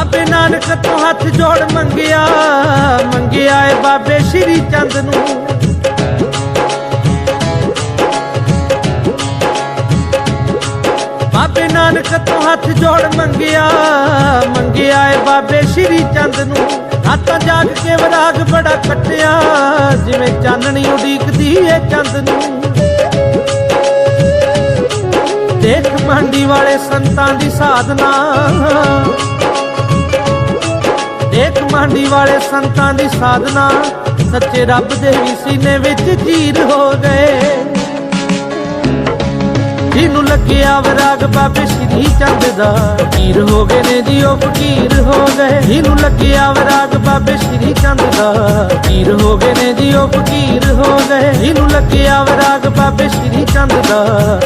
ਬਾਬੇ ਨਾਨਕ ਤੋਂ ਹੱਥ ਜੋੜ ਮੰਗਿਆ ਮੰਗਿਆ ਏ ਬਾਬੇ ਸ਼੍ਰੀ ਚੰਦ ਨੂੰ। ਬਾਬੇ ਨਾਨਕ ਤੋਂ ਹੱਥ ਜੋੜ ਮੰਗਿਆ ਮੰਗਿਆ ਏ ਬਾਬੇ ਸ਼੍ਰੀ ਚੰਦ ਨੂੰ। ਰਾਤਾਂ ਜਾਗ ਕੇ ਵਿਰਾਗ ਬੜਾ ਕੱਟਿਆ, ਜਿਵੇਂ ਚਾਨਣੀ ਉਡੀਕਦੀ ਏ ਚੰਦ ਨੂੰ। ਦੇਖ ਮੰਡੀ ਵਾਲੇ ਸੰਤਾਂ ਦੀ ਸਾਧਨਾ। ਦੇਖ ਵਾਲੇ ਸੰਤਾਂ ਦੀ ਸਾਧਨਾ, ਸੱਚੇ ਰੱਬ ਦੇ ਵੀ ਸੀਨੇ ਵਿੱਚ ਜੀਰ ਹੋ ਗਏ। ਜਿਹਨੂੰ ਲੱਗਿਆ ਵਿਰਾਗ ਬਾਬੇ ਸ਼੍ਰੀ ਚੰਦ ਦਾ ਫਕੀਰ ਹੋ ਗਏ ਨੇ ਜੀ, ਉਹ ਫਕੀਰ ਹੋ ਗਏ। ਜਿਹਨੂੰ ਲੱਗਿਆ ਵਰਾਗ ਬਾਬੇ ਸ਼੍ਰੀ ਚੰਦ ਦਾ ਫਕੀਰ ਹੋ ਗਏ ਨੇ ਜੀ, ਉਹ ਫਕੀਰ ਹੋ ਗਏ। ਜਿਹਨੂੰ ਲੱਗਿਆ ਵਰਾਗ ਬਾਬੇ ਸ਼੍ਰੀ ਚੰਦ ਦਾ